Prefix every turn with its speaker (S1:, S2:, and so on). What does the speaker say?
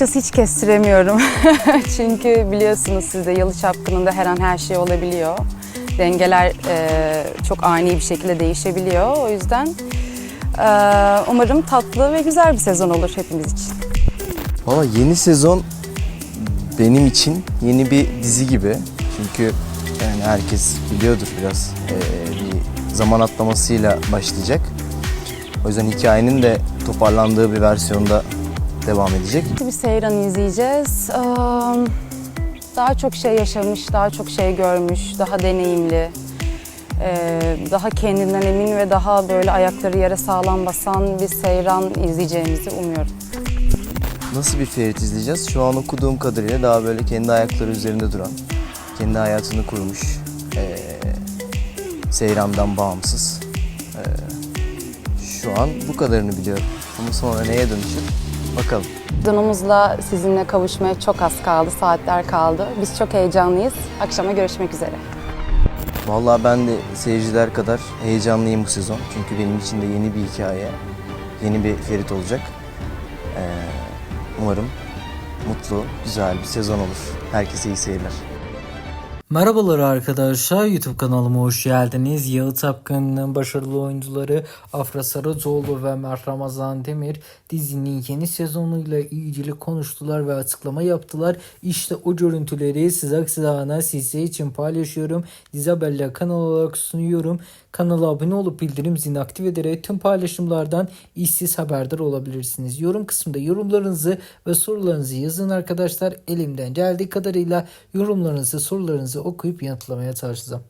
S1: Açıkçası hiç kestiremiyorum. Çünkü biliyorsunuz siz de Yalı Çapkını'nda her an her şey olabiliyor. Dengeler e, çok ani bir şekilde değişebiliyor. O yüzden e, umarım tatlı ve güzel bir sezon olur hepimiz için.
S2: Valla yeni sezon benim için yeni bir dizi gibi. Çünkü yani herkes biliyordur biraz eee, bir zaman atlamasıyla başlayacak. O yüzden hikayenin de toparlandığı bir versiyonda devam edecek.
S1: Bir Seyran izleyeceğiz. Daha çok şey yaşamış, daha çok şey görmüş, daha deneyimli, daha kendinden emin ve daha böyle ayakları yere sağlam basan bir Seyran izleyeceğimizi umuyorum.
S2: Nasıl bir Ferit izleyeceğiz? Şu an okuduğum kadarıyla daha böyle kendi ayakları üzerinde duran, kendi hayatını kurmuş, eee Seyran'dan bağımsız. Şu an bu kadarını biliyorum. Ama sonra neye dönüşür? Bakalım.
S1: Dunumuzla sizinle kavuşmaya çok az kaldı, saatler kaldı. Biz çok heyecanlıyız. Akşama görüşmek üzere.
S2: Vallahi ben de seyirciler kadar heyecanlıyım bu sezon. Çünkü benim için de yeni bir hikaye, yeni bir Ferit olacak. Ee, umarım mutlu, güzel bir sezon olur. Herkese iyi seyirler.
S3: Merhabalar arkadaşlar YouTube kanalıma hoş geldiniz. Yağı Tapkın'ın başarılı oyuncuları Afra Saracoğlu ve Mert Ramazan Demir dizinin yeni sezonuyla ilgili konuştular ve açıklama yaptılar. İşte o görüntüleri sıcak sıcağına sizler için paylaşıyorum. Dizi haberler kanal olarak sunuyorum. Kanala abone olup bildirim zilini aktif ederek tüm paylaşımlardan işsiz haberdar olabilirsiniz. Yorum kısmında yorumlarınızı ve sorularınızı yazın arkadaşlar. Elimden geldiği kadarıyla yorumlarınızı, sorularınızı okuyup yanıtlamaya çalışacağım.